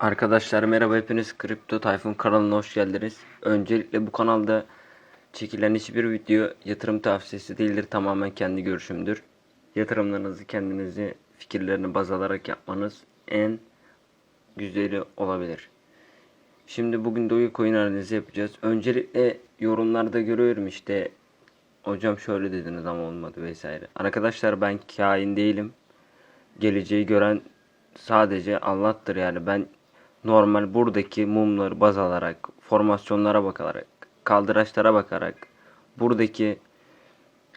Arkadaşlar merhaba hepiniz Kripto Tayfun kanalına hoş geldiniz. Öncelikle bu kanalda çekilen hiçbir video yatırım tavsiyesi değildir. Tamamen kendi görüşümdür. Yatırımlarınızı kendinizi fikirlerini baz alarak yapmanız en güzeli olabilir. Şimdi bugün Dogecoin analizi yapacağız. Öncelikle yorumlarda görüyorum işte hocam şöyle dediniz ama olmadı vesaire. Arkadaşlar ben kain değilim. Geleceği gören sadece Allah'tır yani ben normal buradaki mumları baz alarak, formasyonlara bakarak, kaldıraçlara bakarak, buradaki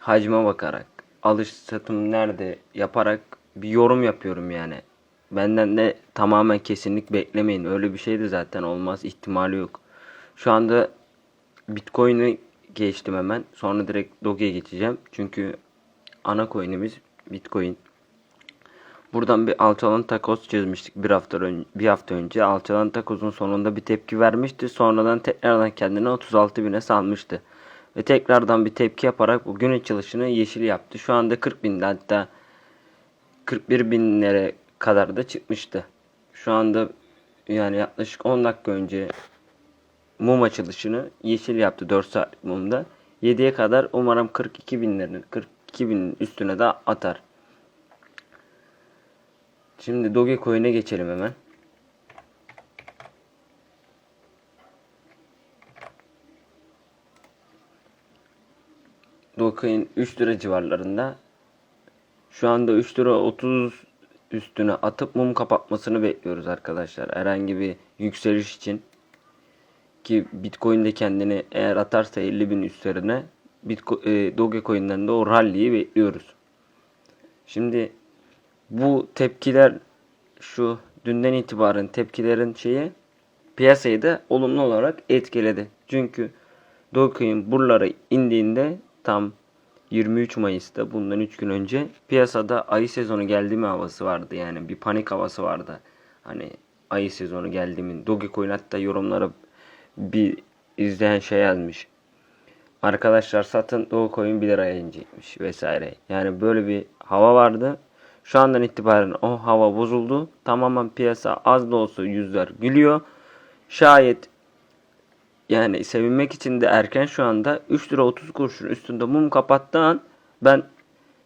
hacme bakarak, alış satım nerede yaparak bir yorum yapıyorum yani. Benden de tamamen kesinlik beklemeyin. Öyle bir şey de zaten olmaz. ihtimali yok. Şu anda Bitcoin'i geçtim hemen. Sonra direkt Doge'ye geçeceğim. Çünkü ana coin'imiz Bitcoin. Buradan bir alçalan takoz çizmiştik bir hafta önce, bir hafta önce. Alçalan takozun sonunda bir tepki vermişti. Sonradan tekrardan kendini 36 bine salmıştı. Ve tekrardan bir tepki yaparak bu gün açılışını yeşil yaptı. Şu anda 40 binde hatta 41 binlere kadar da çıkmıştı. Şu anda yani yaklaşık 10 dakika önce mum açılışını yeşil yaptı 4 saatlik mumda. 7'ye kadar umarım 42 binlerin 42 binin üstüne de atar. Şimdi Dogecoin'e geçelim hemen. Dogecoin 3 lira civarlarında. Şu anda 3 lira 30 üstüne atıp mum kapatmasını bekliyoruz arkadaşlar. Herhangi bir yükseliş için. Ki Bitcoin de kendini eğer atarsa 50 bin üstlerine Bitcoin, e, Dogecoin'den de o rally'yi bekliyoruz. Şimdi bu tepkiler şu dünden itibaren tepkilerin şeyi piyasayı da olumlu olarak etkiledi. Çünkü Dogecoin buralara indiğinde tam 23 Mayıs'ta bundan 3 gün önce piyasada ayı sezonu geldi mi havası vardı. Yani bir panik havası vardı. Hani ayı sezonu geldi mi? Dogecoin hatta yorumlara bir izleyen şey yazmış. Arkadaşlar satın Dogecoin 1 liraya inecekmiş vesaire. Yani böyle bir hava vardı. Şu andan itibaren o hava bozuldu. Tamamen piyasa az da olsa yüzler gülüyor. Şayet yani sevinmek için de erken şu anda 3 lira 30 kuruşun üstünde mum kapattığı an ben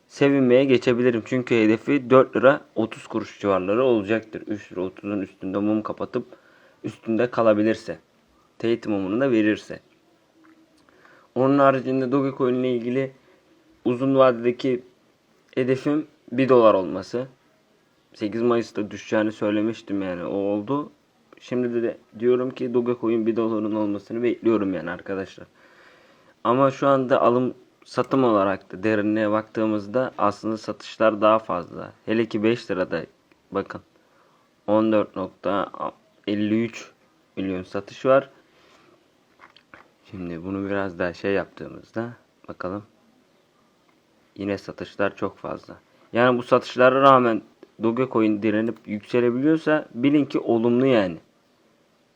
sevinmeye geçebilirim. Çünkü hedefi 4 lira 30 kuruş civarları olacaktır. 3 lira 30'un üstünde mum kapatıp üstünde kalabilirse. Teyit mumunu da verirse. Onun haricinde Dogecoin ile ilgili uzun vadedeki hedefim 1 dolar olması. 8 Mayıs'ta düşeceğini söylemiştim yani o oldu. Şimdi de diyorum ki Dogecoin 1 doların olmasını bekliyorum yani arkadaşlar. Ama şu anda alım satım olarak da derinliğe baktığımızda aslında satışlar daha fazla. Hele ki 5 lirada bakın 14.53 milyon satış var. Şimdi bunu biraz daha şey yaptığımızda bakalım. Yine satışlar çok fazla. Yani bu satışlara rağmen Dogecoin direnip yükselebiliyorsa bilin ki olumlu yani.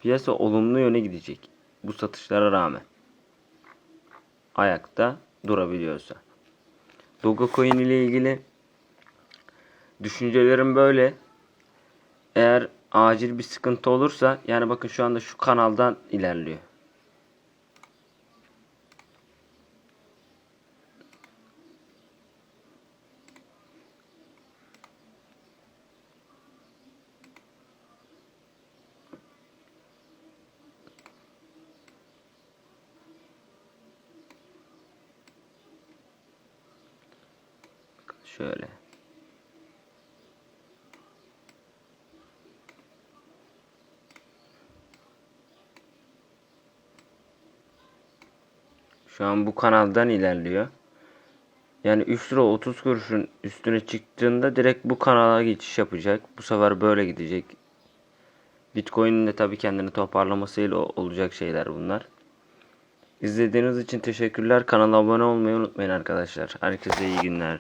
Piyasa olumlu yöne gidecek. Bu satışlara rağmen. Ayakta durabiliyorsa. Dogecoin ile ilgili düşüncelerim böyle. Eğer acil bir sıkıntı olursa yani bakın şu anda şu kanaldan ilerliyor. Şöyle. Şu an bu kanaldan ilerliyor. Yani 3 lira 30 kuruşun üstüne çıktığında direkt bu kanala geçiş yapacak. Bu sefer böyle gidecek. Bitcoin'in de tabii kendini toparlamasıyla olacak şeyler bunlar. İzlediğiniz için teşekkürler. Kanala abone olmayı unutmayın arkadaşlar. Herkese iyi günler.